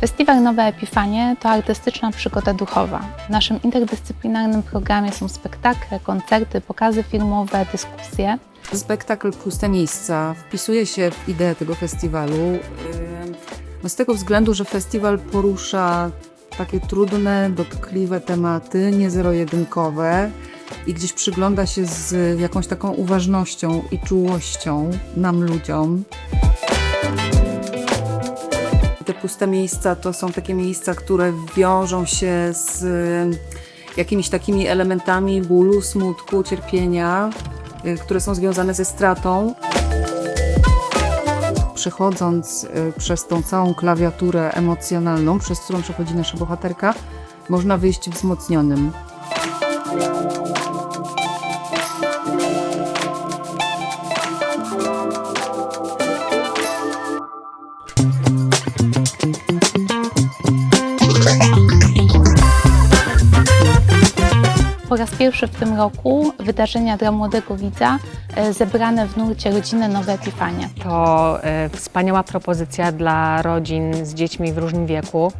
Festiwal Nowe Epifanie to artystyczna przygoda duchowa. W naszym interdyscyplinarnym programie są spektakle, koncerty, pokazy filmowe, dyskusje. Spektakl Puste Miejsca wpisuje się w ideę tego festiwalu. Z tego względu, że festiwal porusza takie trudne, dotkliwe tematy, nie zero-jedynkowe i gdzieś przygląda się z jakąś taką uważnością i czułością nam ludziom. Te puste miejsca to są takie miejsca, które wiążą się z jakimiś takimi elementami bólu, smutku, cierpienia, y, które są związane ze stratą. Przechodząc y, przez tą całą klawiaturę emocjonalną, przez którą przechodzi nasza bohaterka, można wyjść wzmocnionym. Po raz pierwszy w tym roku wydarzenia dla młodego widza e, zebrane w nurcie Rodziny Nowe Epifanie. To e, wspaniała propozycja dla rodzin z dziećmi w różnym wieku.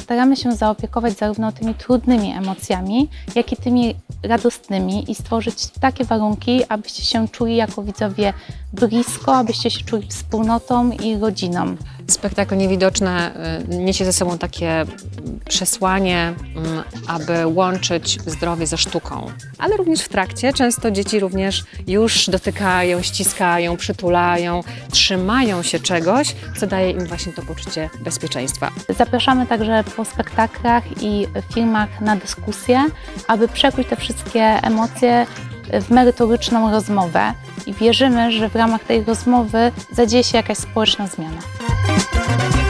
Staramy się zaopiekować zarówno tymi trudnymi emocjami, jak i tymi radosnymi i stworzyć takie warunki, abyście się czuli jako widzowie blisko, abyście się czuli wspólnotą i rodziną. Spektakl Niewidoczne y, niesie ze sobą takie przesłanie, mm, aby łączyć zdrowie ze sztuką. Ale również w trakcie często dzieci również już dotykają, ściskają, przytulają, trzymają się czegoś, co daje im właśnie to poczucie bezpieczeństwa. Zapraszamy także po spektaklach i filmach na dyskusje, aby przekuć te wszystkie emocje w merytoryczną rozmowę i wierzymy, że w ramach tej rozmowy zadzieje się jakaś społeczna zmiana. Thank you.